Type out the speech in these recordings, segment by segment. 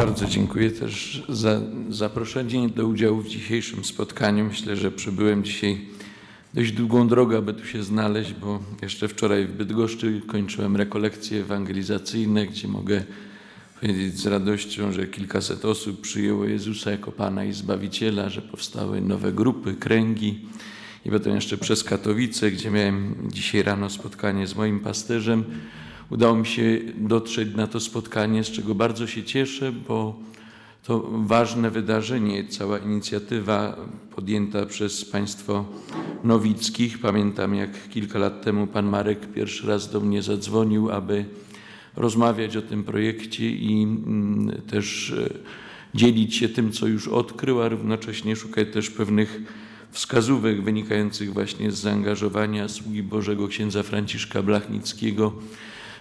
Bardzo dziękuję też za zaproszenie do udziału w dzisiejszym spotkaniu. Myślę, że przybyłem dzisiaj dość długą drogę, aby tu się znaleźć, bo jeszcze wczoraj w Bydgoszczy kończyłem rekolekcje ewangelizacyjne, gdzie mogę powiedzieć z radością, że kilkaset osób przyjęło Jezusa jako Pana i Zbawiciela, że powstały nowe grupy, kręgi. I potem jeszcze przez Katowice, gdzie miałem dzisiaj rano spotkanie z moim pasterzem. Udało mi się dotrzeć na to spotkanie, z czego bardzo się cieszę, bo to ważne wydarzenie, cała inicjatywa podjęta przez państwo Nowickich. Pamiętam, jak kilka lat temu pan Marek pierwszy raz do mnie zadzwonił, aby rozmawiać o tym projekcie i mm, też e, dzielić się tym, co już odkrył, a równocześnie szukać też pewnych wskazówek wynikających właśnie z zaangażowania sługi Bożego księdza Franciszka Blachnickiego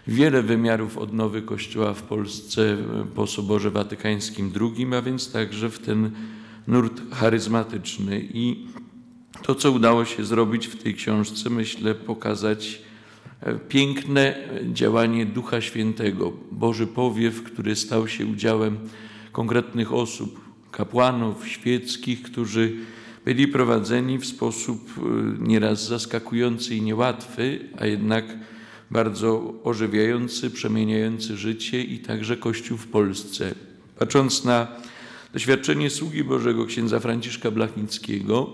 wiele wymiarów odnowy Kościoła w Polsce po Soborze Watykańskim II, a więc także w ten nurt charyzmatyczny. I to, co udało się zrobić w tej książce, myślę, pokazać e, piękne działanie Ducha Świętego, Boży powiew, który stał się udziałem konkretnych osób, kapłanów świeckich, którzy byli prowadzeni w sposób e, nieraz zaskakujący i niełatwy, a jednak bardzo ożywiający, przemieniający życie i także Kościół w Polsce. Patrząc na doświadczenie sługi Bożego księdza Franciszka Blachnickiego,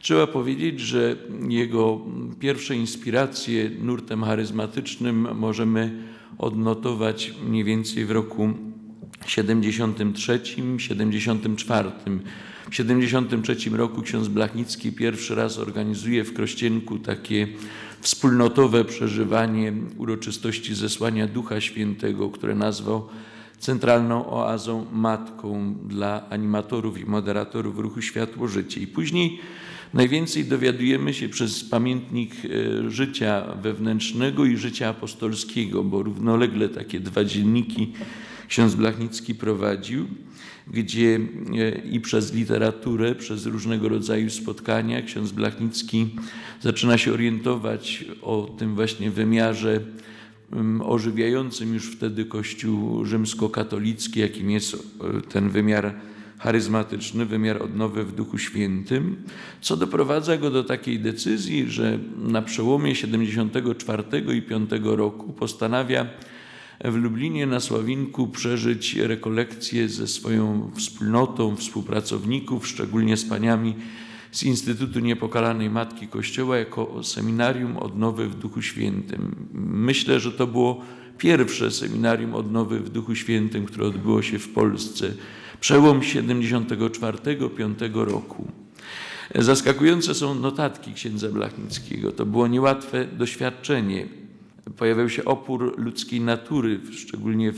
trzeba powiedzieć, że jego pierwsze inspiracje nurtem charyzmatycznym możemy odnotować mniej więcej w roku 73-74. W 73 roku ksiądz Blachnicki pierwszy raz organizuje w Krościenku takie wspólnotowe przeżywanie uroczystości zesłania Ducha Świętego, które nazwał centralną oazą matką dla animatorów i moderatorów ruchu Światło Życie. I później najwięcej dowiadujemy się przez pamiętnik e, życia wewnętrznego i życia apostolskiego, bo równolegle takie dwa dzienniki ksiądz Blachnicki prowadził gdzie e, i przez literaturę, przez różnego rodzaju spotkania ksiądz Blachnicki zaczyna się orientować o tym właśnie wymiarze ożywiającym już wtedy Kościół rzymskokatolicki, jakim jest e, ten wymiar charyzmatyczny, wymiar odnowy w Duchu Świętym, co doprowadza go do takiej decyzji, że na przełomie 74 i 5 roku postanawia w Lublinie na Sławinku przeżyć rekolekcję ze swoją wspólnotą współpracowników, szczególnie z paniami z Instytutu Niepokalanej Matki Kościoła jako seminarium odnowy w Duchu Świętym. Myślę, że to było pierwsze seminarium odnowy w Duchu Świętym, które odbyło się w Polsce. Przełom 74-5 roku. Zaskakujące są notatki księdza Blachnickiego. To było niełatwe doświadczenie pojawiał się opór ludzkiej natury, szczególnie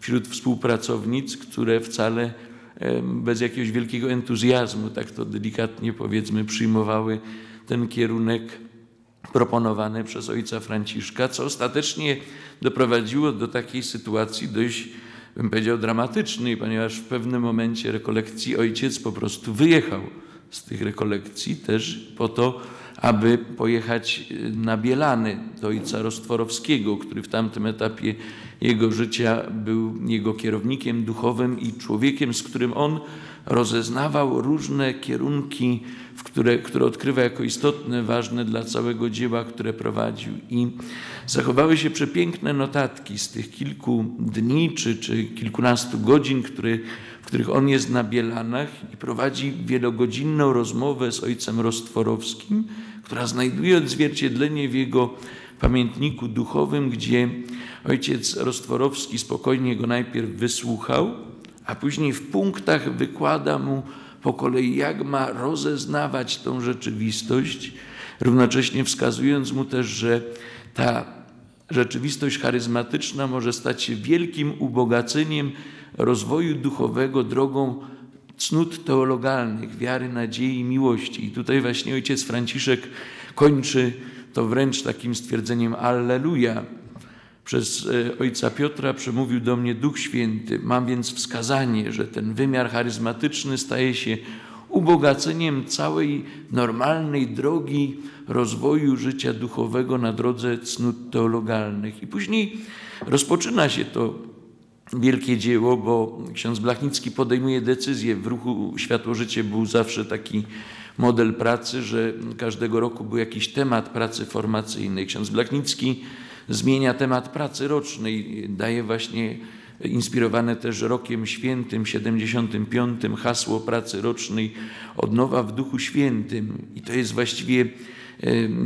wśród współpracownic, które wcale bez jakiegoś wielkiego entuzjazmu, tak to delikatnie powiedzmy, przyjmowały ten kierunek proponowany przez ojca Franciszka, co ostatecznie doprowadziło do takiej sytuacji dość, bym powiedział, dramatycznej, ponieważ w pewnym momencie rekolekcji ojciec po prostu wyjechał z tych rekolekcji też po to, aby pojechać y, na Bielany do ojca Rostworowskiego, który w tamtym etapie jego życia był jego kierownikiem duchowym i człowiekiem, z którym on rozeznawał różne kierunki, w które, które odkrywa jako istotne, ważne dla całego dzieła, które prowadził. I zachowały się przepiękne notatki z tych kilku dni czy, czy kilkunastu godzin, które, w których on jest na Bielanach i prowadzi wielogodzinną rozmowę z ojcem Rostworowskim, która znajduje odzwierciedlenie w jego pamiętniku duchowym, gdzie ojciec Rostworowski spokojnie go najpierw wysłuchał, a później w punktach wykłada mu po kolei, jak ma rozeznawać tą rzeczywistość, równocześnie wskazując mu też, że ta rzeczywistość charyzmatyczna może stać się wielkim ubogaceniem rozwoju duchowego drogą cnót teologalnych, wiary, nadziei i miłości. I tutaj właśnie ojciec Franciszek kończy to wręcz takim stwierdzeniem Alleluja. Przez e, ojca Piotra przemówił do mnie Duch Święty. Mam więc wskazanie, że ten wymiar charyzmatyczny staje się ubogaceniem całej normalnej drogi rozwoju życia duchowego na drodze cnót teologalnych. I później rozpoczyna się to wielkie dzieło, bo ksiądz Blachnicki podejmuje decyzję. W ruchu Światło-Życie był zawsze taki model pracy, że każdego roku był jakiś temat pracy formacyjnej. Ksiądz Blachnicki zmienia temat pracy rocznej, daje właśnie inspirowane też rokiem świętym 75 hasło pracy rocznej odnowa w duchu świętym. I to jest właściwie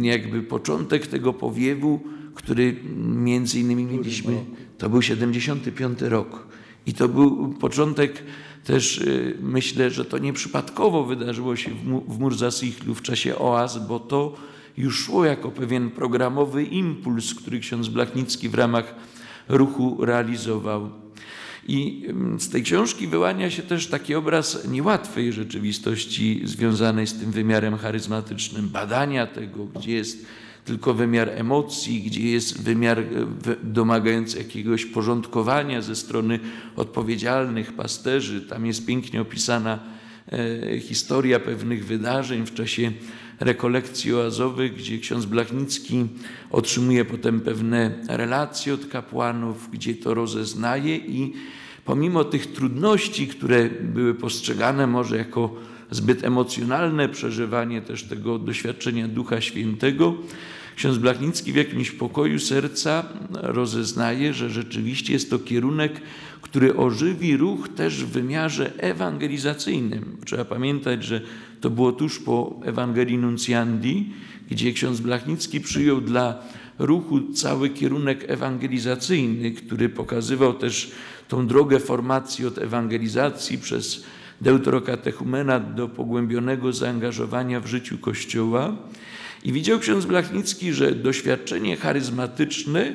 jakby początek tego powiewu, który między innymi mieliśmy, to był 75 rok. I to był początek też y, myślę, że to nieprzypadkowo wydarzyło się w Murzasichlu w czasie oaz, bo to już szło jako pewien programowy impuls, który ksiądz Blachnicki w ramach ruchu realizował. I z tej książki wyłania się też taki obraz niełatwej rzeczywistości związanej z tym wymiarem charyzmatycznym, badania tego, gdzie jest tylko wymiar emocji, gdzie jest wymiar e, domagający jakiegoś porządkowania ze strony odpowiedzialnych pasterzy. Tam jest pięknie opisana e, historia pewnych wydarzeń w czasie rekolekcji oazowych, gdzie ksiądz Blachnicki otrzymuje potem pewne relacje od kapłanów, gdzie to rozeznaje i pomimo tych trudności, które były postrzegane może jako zbyt emocjonalne przeżywanie też tego doświadczenia Ducha Świętego, ksiądz Blachnicki w jakimś pokoju serca rozeznaje, że rzeczywiście jest to kierunek, który ożywi ruch też w wymiarze ewangelizacyjnym. Trzeba pamiętać, że to było tuż po Ewangelii Nuncjandi, gdzie ksiądz Blachnicki przyjął dla ruchu cały kierunek ewangelizacyjny, który pokazywał też tą drogę formacji od ewangelizacji przez deuterokatechumenat do pogłębionego zaangażowania w życiu Kościoła. I widział ksiądz Blachnicki, że doświadczenie charyzmatyczne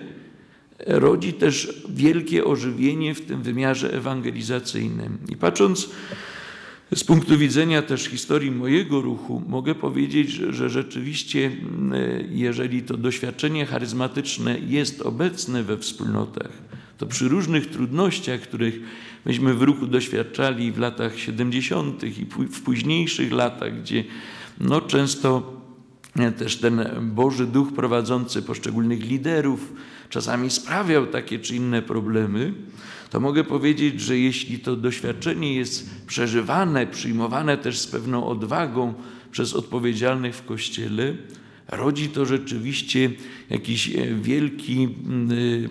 rodzi też wielkie ożywienie w tym wymiarze ewangelizacyjnym. I patrząc z punktu widzenia też historii mojego ruchu, mogę powiedzieć, że, rzeczywiście, jeżeli to doświadczenie charyzmatyczne jest obecne we wspólnotach, to przy różnych trudnościach, których myśmy w ruchu doświadczali w latach 70. i w późniejszych latach, gdzie no często też ten Boży Duch prowadzący poszczególnych liderów czasami sprawiał takie czy inne problemy, to mogę powiedzieć, że jeśli to doświadczenie jest przeżywane, przyjmowane też z pewną odwagą przez odpowiedzialnych w Kościele, rodzi to rzeczywiście jakiś e, wielki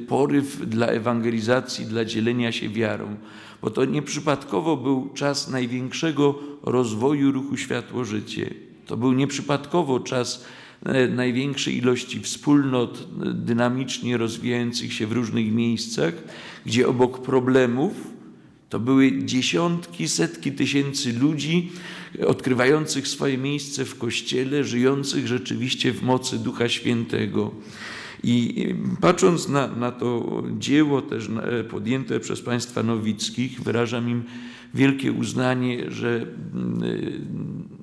poryw dla ewangelizacji, dla dzielenia się wiarą. Bo to nieprzypadkowo był czas największego rozwoju ruchu Światło-Życie. To był nieprzypadkowo czas e, największej ilości wspólnot e, dynamicznie rozwijających się w różnych miejscach, gdzie obok problemów to były dziesiątki, setki tysięcy ludzi odkrywających swoje miejsce w Kościele, żyjących rzeczywiście w mocy Ducha Świętego. I patrząc na, na to dzieło też podjęte przez państwa nowickich, wyrażam im wielkie uznanie, że mm,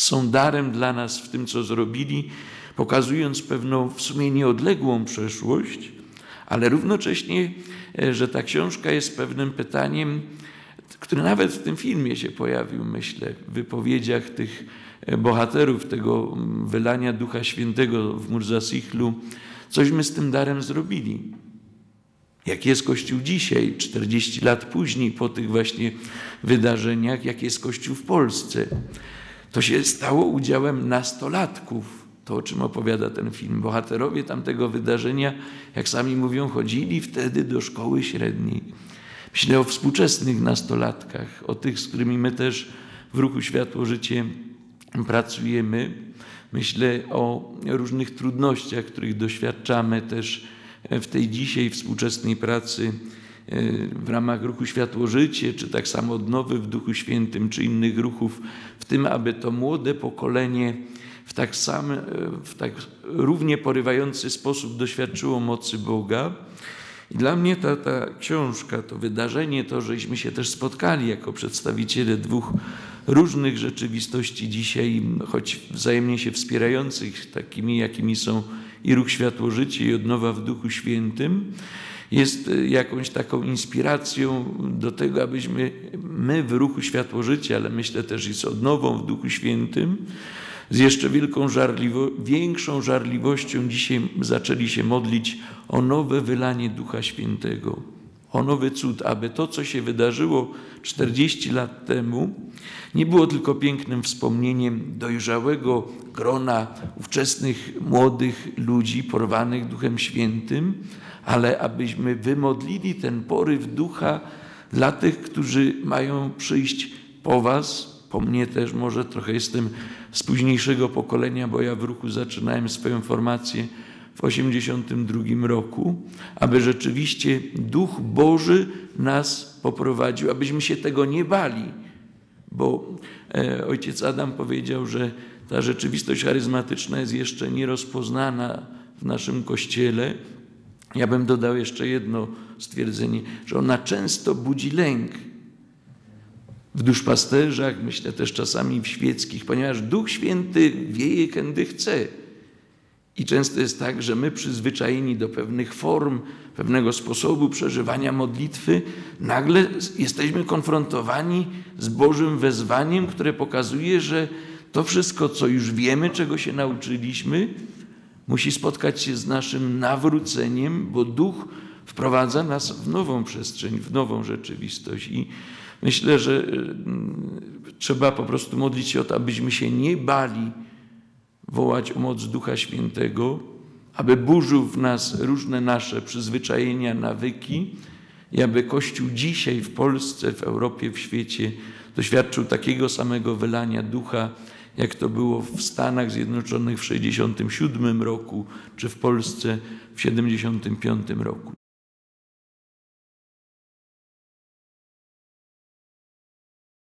są darem dla nas w tym, co zrobili, pokazując pewną w sumie nieodległą przeszłość, ale równocześnie, e, że ta książka jest pewnym pytaniem, które nawet w tym filmie się pojawił, myślę, w wypowiedziach tych e, bohaterów tego wylania Ducha Świętego w Murzasichlu, cośmy z tym darem zrobili. Jak jest Kościół dzisiaj, 40 lat później, po tych właśnie wydarzeniach, jak jest Kościół w Polsce. To się stało udziałem nastolatków, to o czym opowiada ten film. Bohaterowie tamtego wydarzenia, jak sami mówią, chodzili wtedy do szkoły średniej. Myślę o współczesnych nastolatkach, o tych, z którymi my też w ruchu Światło Życie pracujemy. Myślę o różnych trudnościach, których doświadczamy też w tej dzisiaj współczesnej pracy w ramach ruchu Światło Życie, czy tak samo odnowy w Duchu Świętym, czy innych ruchów, w tym, aby to młode pokolenie w tak sam, w tak równie porywający sposób doświadczyło mocy Boga. I dla mnie ta, ta książka, to wydarzenie, to, żeśmy się też spotkali jako przedstawiciele dwóch różnych rzeczywistości dzisiaj, choć wzajemnie się wspierających, takimi jakimi są i Ruch Światło Życie i Odnowa w Duchu Świętym, jest e, jakąś taką inspiracją do tego, abyśmy my w ruchu Światło Życia, ale myślę też i z odnową w Duchu Świętym, z jeszcze wielką żarliwo większą żarliwością dzisiaj zaczęli się modlić o nowe wylanie Ducha Świętego, o nowy cud, aby to, co się wydarzyło 40 lat temu, nie było tylko pięknym wspomnieniem dojrzałego grona ówczesnych młodych ludzi porwanych Duchem Świętym, ale abyśmy wymodlili ten poryw ducha dla tych, którzy mają przyjść po Was, po mnie też może trochę jestem z późniejszego pokolenia, bo ja w ruchu zaczynałem swoją formację w 82 roku, aby rzeczywiście Duch Boży nas poprowadził, abyśmy się tego nie bali, bo e, ojciec Adam powiedział, że ta rzeczywistość charyzmatyczna jest jeszcze nierozpoznana w naszym Kościele. Ja bym dodał jeszcze jedno stwierdzenie, że ona często budzi lęk w duszpasterzach, myślę też czasami w świeckich, ponieważ Duch Święty wieje, kiedy chce. I często jest tak, że my przyzwyczajeni do pewnych form, pewnego sposobu przeżywania modlitwy, nagle jesteśmy konfrontowani z Bożym wezwaniem, które pokazuje, że to wszystko, co już wiemy, czego się nauczyliśmy, musi spotkać się z naszym nawróceniem, bo Duch wprowadza nas w nową przestrzeń, w nową rzeczywistość. I myślę, że trzeba po prostu modlić się o to, abyśmy się nie bali wołać o moc Ducha Świętego, aby burzył w nas różne nasze przyzwyczajenia, nawyki i aby Kościół dzisiaj w Polsce, w Europie, w świecie doświadczył takiego samego wylania ducha, jak to było w Stanach Zjednoczonych w 1967 roku, czy w Polsce w 1975 roku.